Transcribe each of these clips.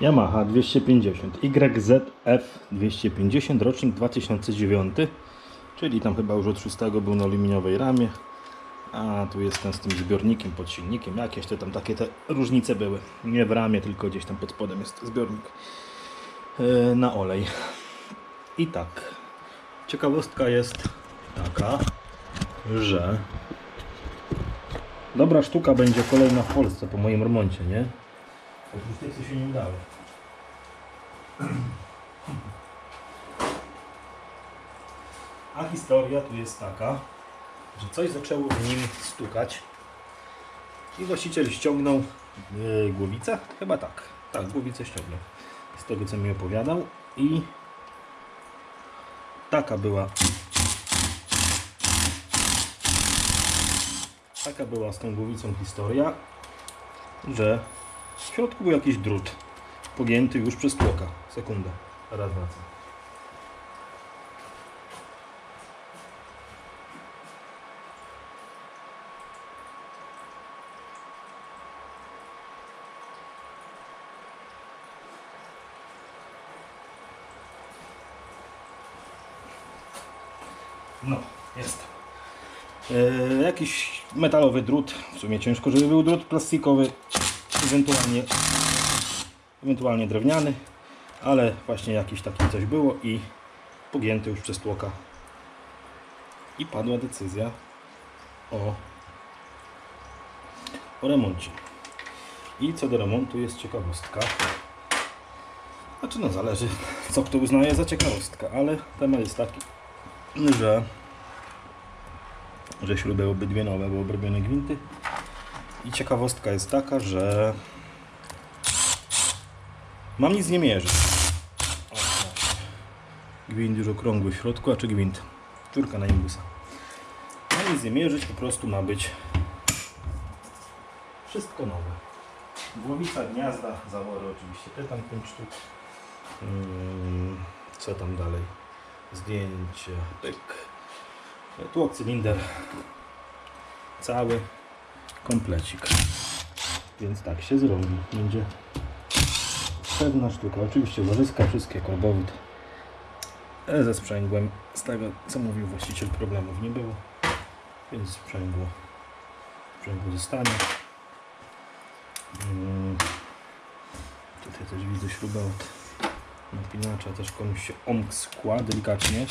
Yamaha 250 YZF 250 rocznik 2009 czyli tam chyba już od 6 był na aluminiowej ramie. A tu jest ten z tym zbiornikiem pod silnikiem jakieś te tam takie te różnice były. Nie w ramie tylko gdzieś tam pod spodem jest zbiornik e, na olej. I tak. Ciekawostka jest taka że dobra sztuka będzie kolejna w Polsce po moim remoncie nie? Oprócz tych, co się nie udało. A historia tu jest taka, że coś zaczęło w nim stukać i właściciel ściągnął yy, głowicę, chyba tak, tak, głowicę ściągnął, z tego co mi opowiadał. I taka była taka była z tą głowicą historia, że w środku był jakiś drut pogięty już przez tłoka. Sekunda, raz wracam. No, jest. E, jakiś metalowy drut, w sumie ciężko, żeby był drut plastikowy, ewentualnie, ewentualnie drewniany, ale właśnie jakiś taki coś było i pogięty już przez tłoka. I padła decyzja o, o remoncie. I co do remontu jest ciekawostka. Znaczy no zależy co kto uznaje za ciekawostkę, ale temat jest taki, że że śruby obydwie nowe, były obrobione gwinty. I ciekawostka jest taka, że mam nic nie mierzyć. Gwint już okrągły w środku, a czy gwint? Czurka na imbusa. Mam nic nie mierzyć, po prostu ma być wszystko nowe. Głowica, gniazda, zawory oczywiście, te tam 5 sztuk. Mm, co tam dalej? Zdjęcie, pyk. Tłok, cylinder, cały komplecik. Więc tak się zrobi. Będzie pewna sztuka. Oczywiście łożyska, wszystkie korbowód. E, Ze sprzęgłem, z tego co mówił właściciel, problemów nie było. Więc sprzęgło, sprzęgło zostanie. Mm. Tutaj też widzę śrubę od napinacza. Też komuś się omskła delikatnie.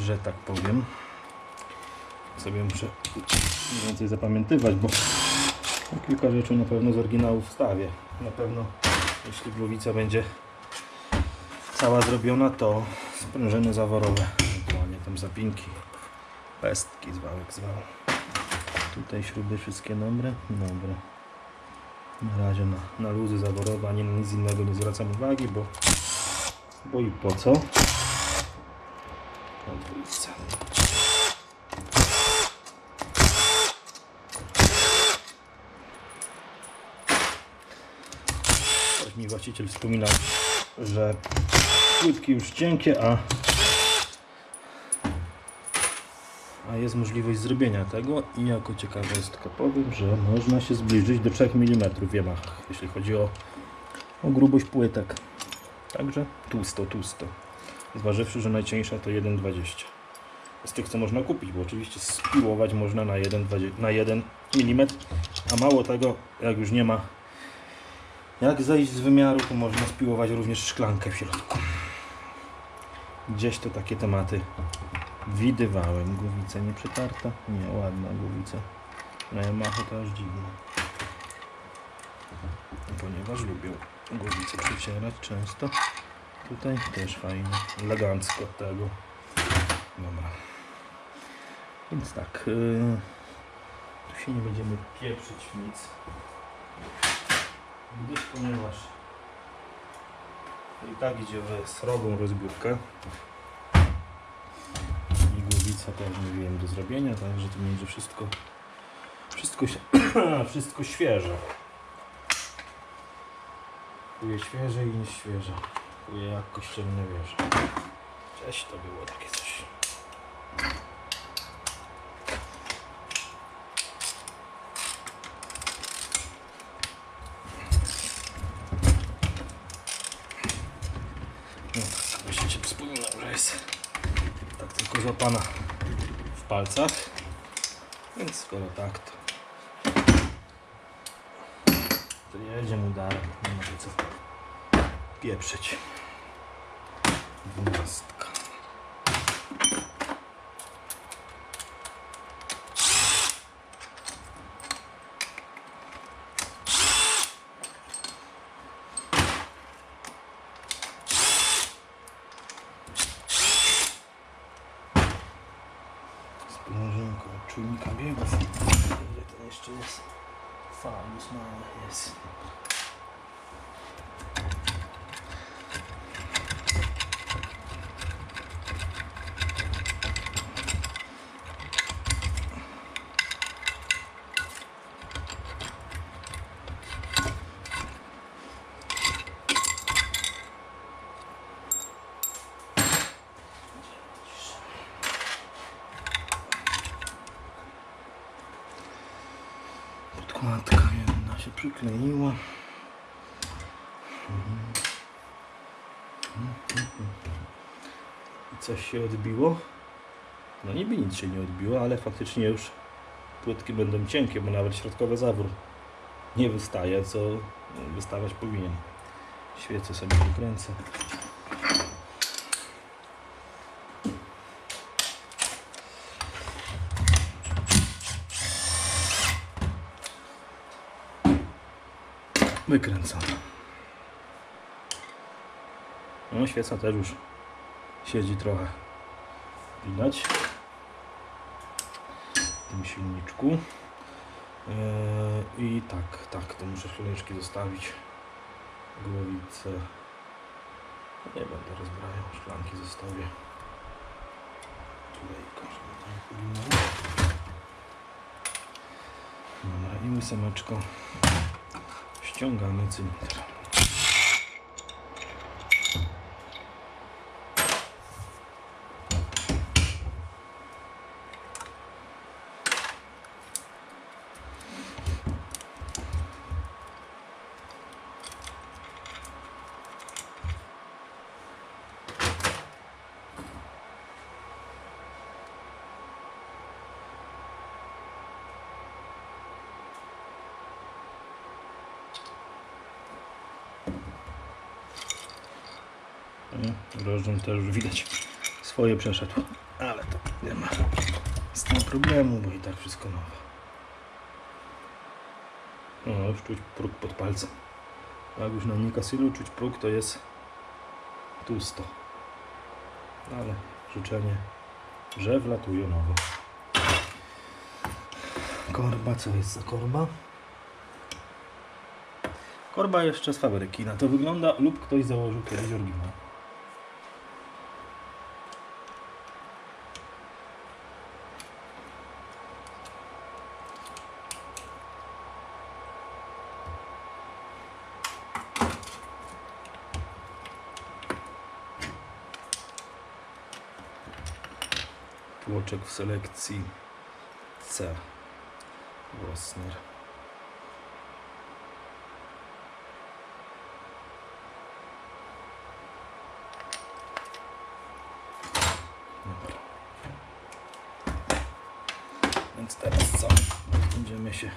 że tak powiem. Sobie muszę więcej zapamiętywać, bo kilka rzeczy na pewno z oryginału wstawię. Na pewno, jeśli głowica będzie cała zrobiona, to sprężyny zaworowe, ewentualnie tam zapinki, pestki, zwałek zwał. Tutaj śruby wszystkie dobre? Dobre. Na razie na, na luzy zaworowe, ani na nic innego nie zwracam uwagi, bo, bo i po co? Na. Coś mi właściciel wspominał, że płytki już cienkie, a, a jest możliwość zrobienia tego i jako ciekawostkę powiem, że można się zbliżyć do 3 mm w Yamaha, jeśli chodzi o, o grubość płytek. Także tłusto, tłusto. Zważywszy, że najcieńsza to 1,20 z tych co można kupić, bo oczywiście spiłować można na 1, 20 na 1 mm, a mało tego, jak już nie ma jak zejść z wymiaru, to można spiłować również szklankę w środku. Gdzieś to takie tematy widywałem. Głowica nie przetarta? Nie, ładna głowica. Yamaha to aż dziwne. Ponieważ lubią głowice przecierać często. Tutaj też fajnie, elegancko tego. Dobra. Więc tak, yy, tu się nie będziemy pieprzyć w nic. Gdyż ponieważ i tak idzie we srogą rozbiórkę i głowica też mówiłem do zrobienia, także to będzie wszystko wszystko, wszystko świeże. Kuje świeże i nie świeże. Kuje jak kościelne wieże. Cześć, to było takie coś. złapana w palcach. Więc skoro tak, to, to jedzie mu darem. Nie ma co pieprzyć. 12. przykleiła. I coś się odbiło? No niby nic się nie odbiło, ale faktycznie już płytki będą cienkie, bo nawet środkowy zawór nie wystaje, co wystawać powinien. Świecę sobie wykręcę. Wykręcone. No świeca też już siedzi trochę. Widać. W tym silniczku. Eee, I tak, tak, to muszę szklaneczki zostawić. Głowice. Nie będę rozbrajał, szklanki zostawię. Tutaj każdy Dobra, i ósemeczko. Ściągamy cylinder. Rożdżem też już widać swoje przeszedł. Ale to nie ma z tym problemu, bo i tak wszystko nowe. No, już czuć próg pod palcem. Jak już na Nikasilu czuć próg, to jest tłusto. Ale życzenie, że wlatują nowe. Korba, co jest za korba? Korba jeszcze z fabryki. Na to wygląda lub ktoś założył kiedyś oryginał. Tłoczek w selekcji C. Wosner. Dobra. Więc teraz co? Będziemy się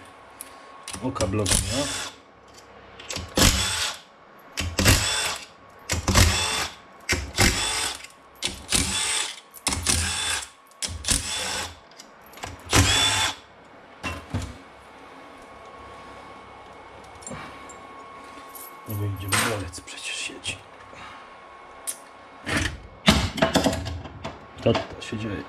okablować, no? Nie wyjdzie, bo bolec przecież siedzi. Co to się dzieje?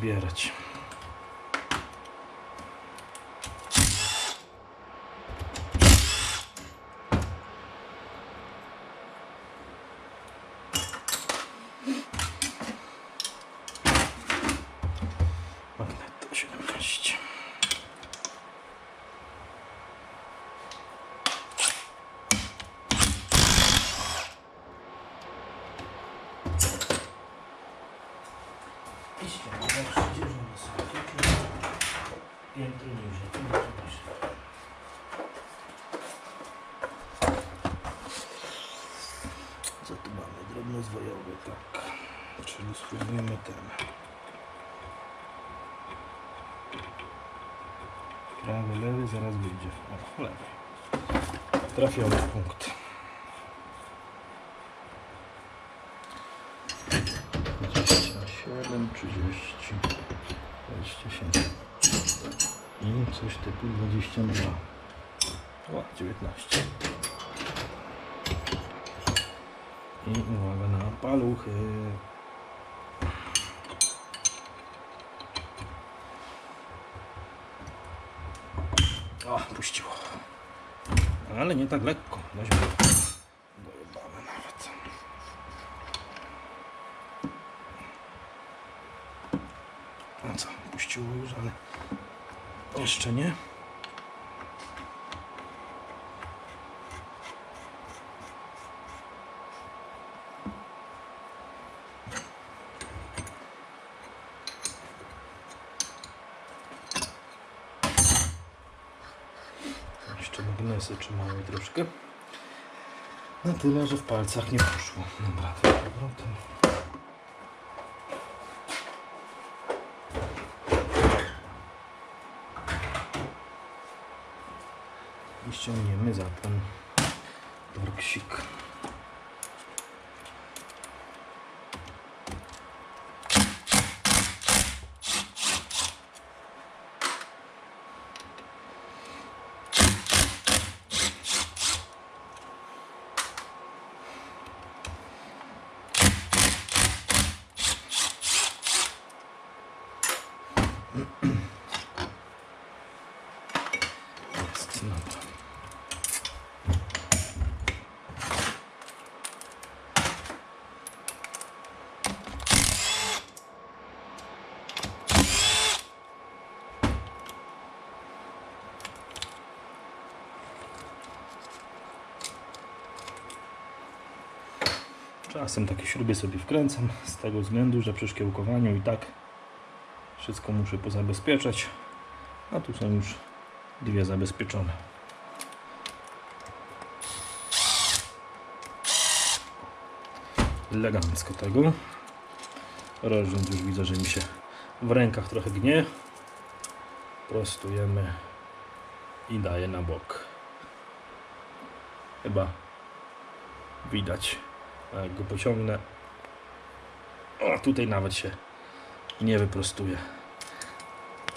Ma co tu zbierać. Magneto 17. to może być. Co tu mamy? Drobnozwojowy, tak. Spróbujemy ten. Prawy, lewy, zaraz wyjdzie. O, lewy. Trafiony w punkt. 27, 30, 27 i coś typu 22. O, 19. I uwaga na paluchy. O, puściło. Ale nie tak lekko. Weźmy. Nawet. No co, puściło już, ale jeszcze nie. Jeszcze magnesy trzymały troszkę. Na tyle, że w palcach nie poszło. Dobra, to powrotem. I ściągniemy zapłon torksik. Jest, dobra. Czasem takie śruby sobie wkręcam z tego względu, że przy szkiełkowaniu i tak wszystko muszę pozabezpieczać, a tu są już dwie zabezpieczone. Elegancko tego. Rozrząd już widzę, że mi się w rękach trochę gnie. Prostujemy i daję na bok. Chyba widać. Jak go pociągnę. O, tutaj nawet się nie wyprostuje.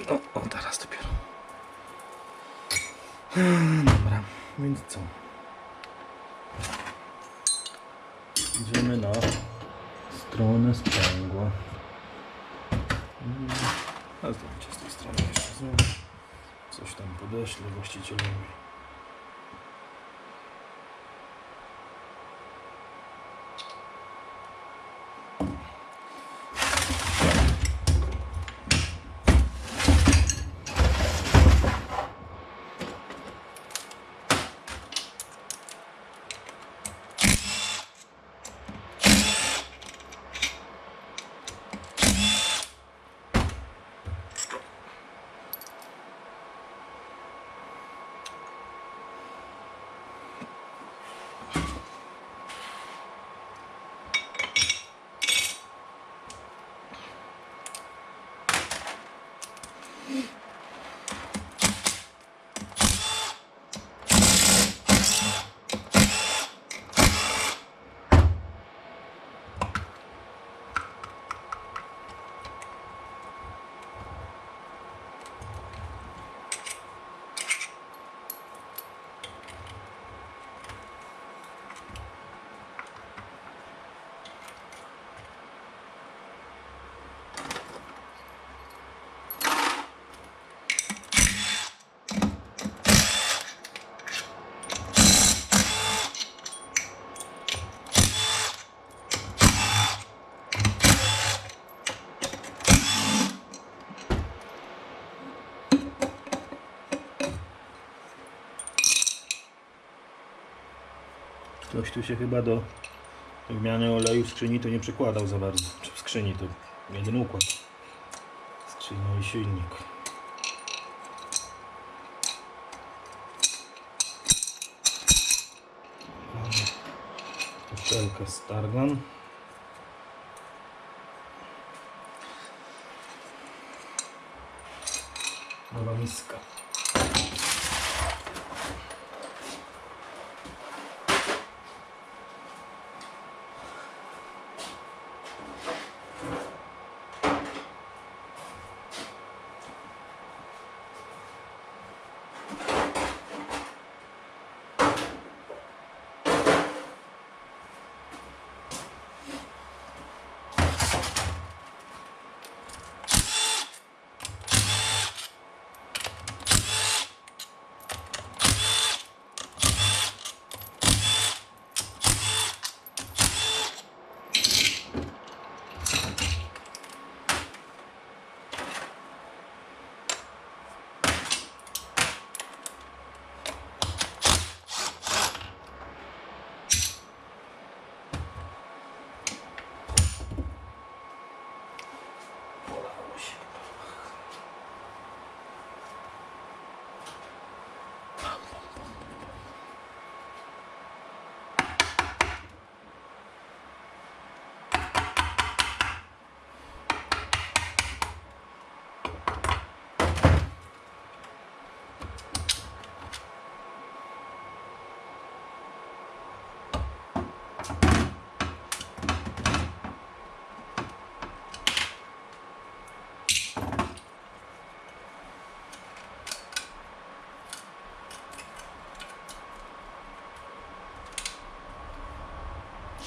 No, o, teraz dopiero. Dobra, więc co? Idziemy na stronę sprzęgła. Mm, A z tej strony jeszcze. Coś tam podeślę właścicielowi. Kościół się chyba do wymiany oleju w skrzyni to nie przekładał za bardzo. Czy w skrzyni to jeden układ. Skrzynia i silnik. Puszelka Stargan. Nowa miska.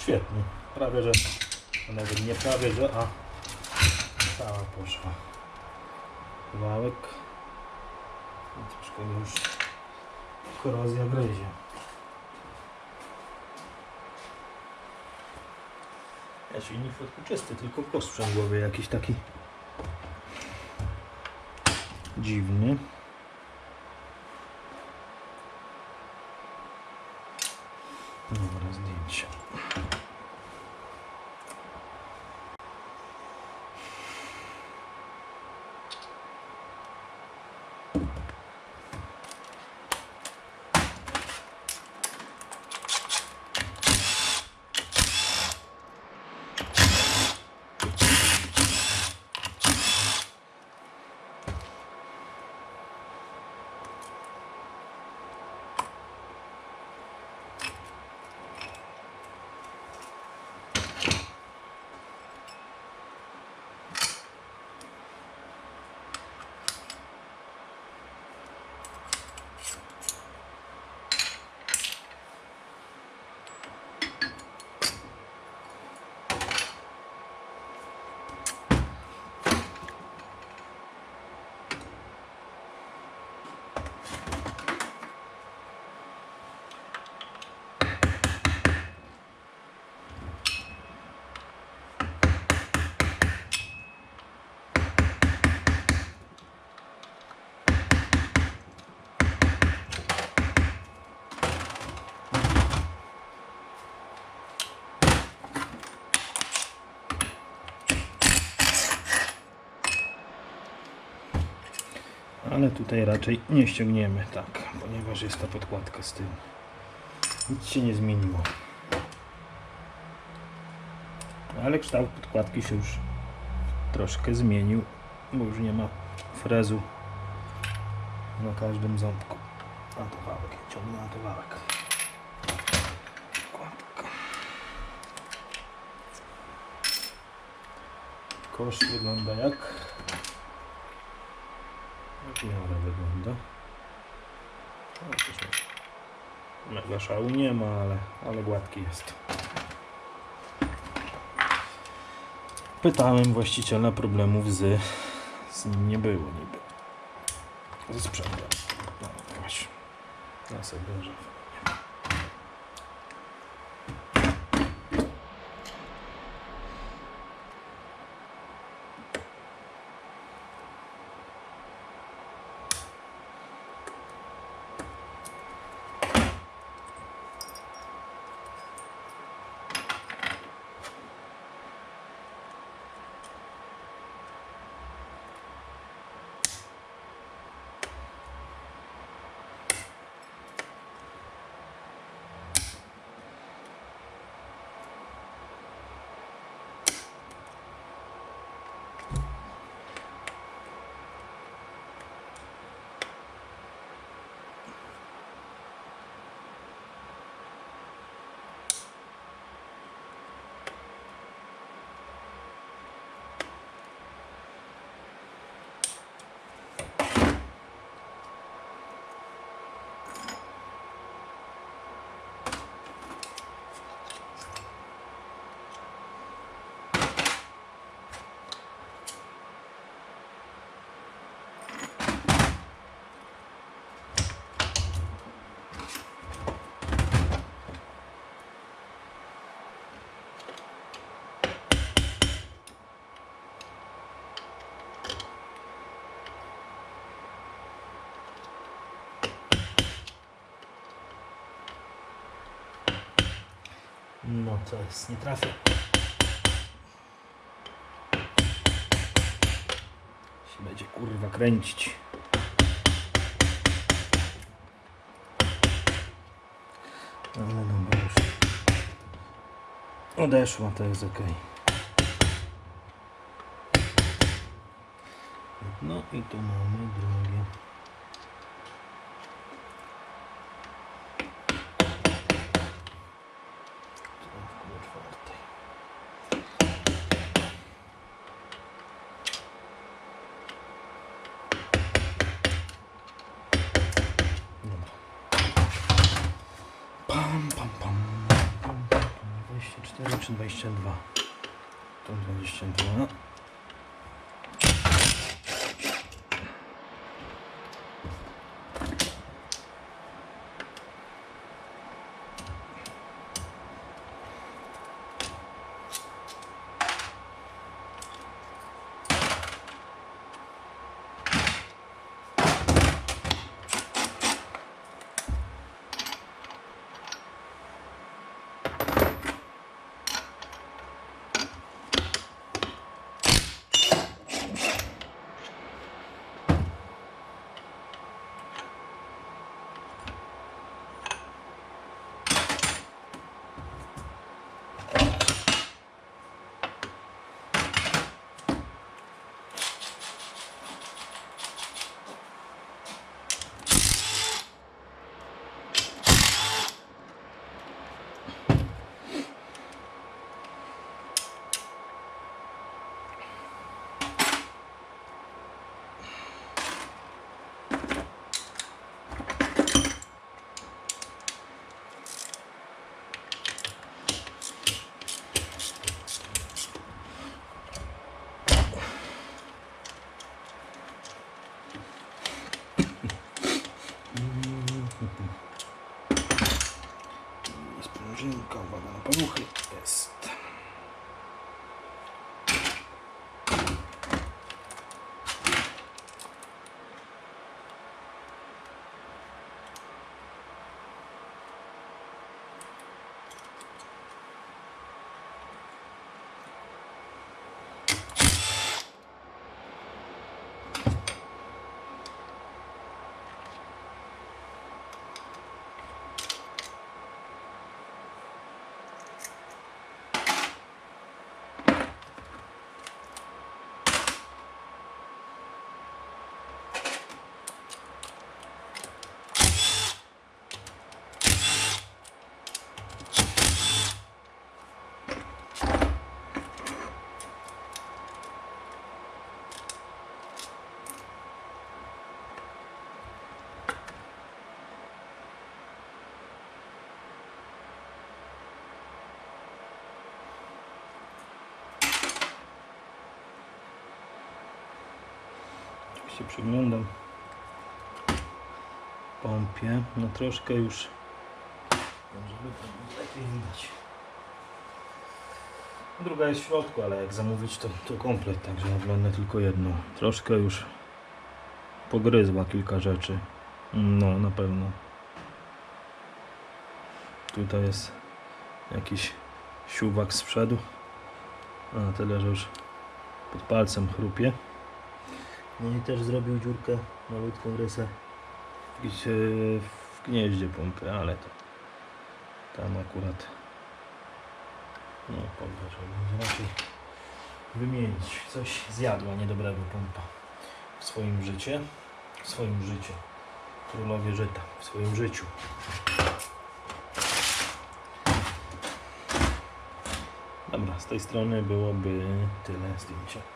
Świetnie. Prawie, że nawet nie prawie, że a cała poszła. Wałek. I troszkę już korozja gryzie. Ja silnik w środku czysty, tylko kosz sprzęgłowy jakiś taki dziwny. Dobra, zdjęcie. Ale tutaj raczej nie ściągniemy, tak, ponieważ jest ta podkładka z tyłu. Nic się nie zmieniło. Ale kształt podkładki się już troszkę zmienił, bo już nie ma frezu na każdym ząbku. A to wałek, ciągnę na to wałek. Kosz wygląda jak w miarę wygląda. Mega szału nie ma, ale, ale gładki jest. Pytałem właściciela, problemów z, z nim nie było niby. Ze sprzętem. No właśnie. Ja sobie bierze. No to jest, nie trafię. Się będzie kurwa kręcić. Ale dobra już. Odeszła, to jest ok. No i tu mamy drugie. 22? To 22. uwaga na paluchy. Jest. Tak się przyglądam pompie. No troszkę już może by to lepiej widać. Druga jest w środku, ale jak zamówić to, to komplet, także oglądam tylko jedną. Troszkę już pogryzła kilka rzeczy. No, na pewno. Tutaj jest jakiś siuwak z przodu. A tyle, że już pod palcem chrupie. No i też zrobił dziurkę, malutką rysę gdzieś w gnieździe pompy, ale to tam akurat no pompa trzeba będzie raczej wymienić. Coś zjadła niedobrego pompa w swoim życiu. W swoim życiu. Królowie żyta. W swoim życiu. Dobra, z tej strony byłoby tyle zdjęcia.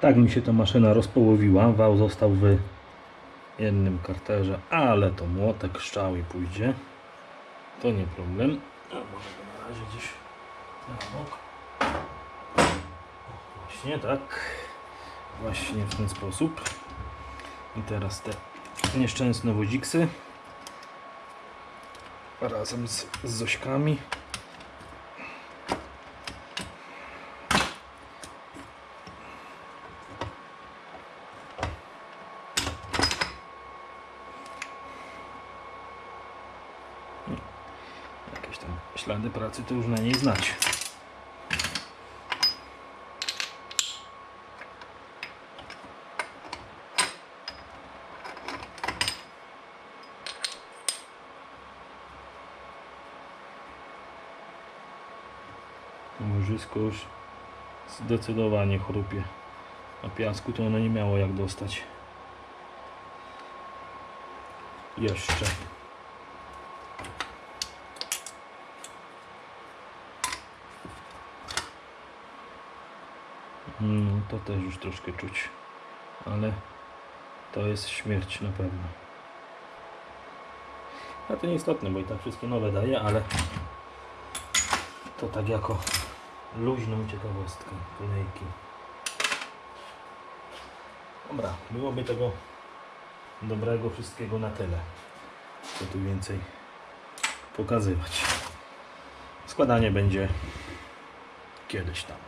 Tak mi się ta maszyna rozpołowiła. Wał został w jednym karterze, ale to młotek szczał i pójdzie. To nie problem. A może go na razie gdzieś na bok. Właśnie tak. Właśnie w ten sposób. I teraz te nieszczęsne wodziksy razem z, z Zośkami. Jakieś tam ślady pracy to już na niej znać. Łożysko już zdecydowanie chrupie. A piasku to ono nie miało jak dostać. Jeszcze. To też już troszkę czuć. Ale to jest śmierć na pewno. A to nieistotne, bo i tak wszystkie nowe daje, ale to tak jako luźną ciekawostkę kolejki. Dobra, byłoby tego dobrego wszystkiego na tyle. Co tu więcej pokazywać. Składanie będzie kiedyś tam.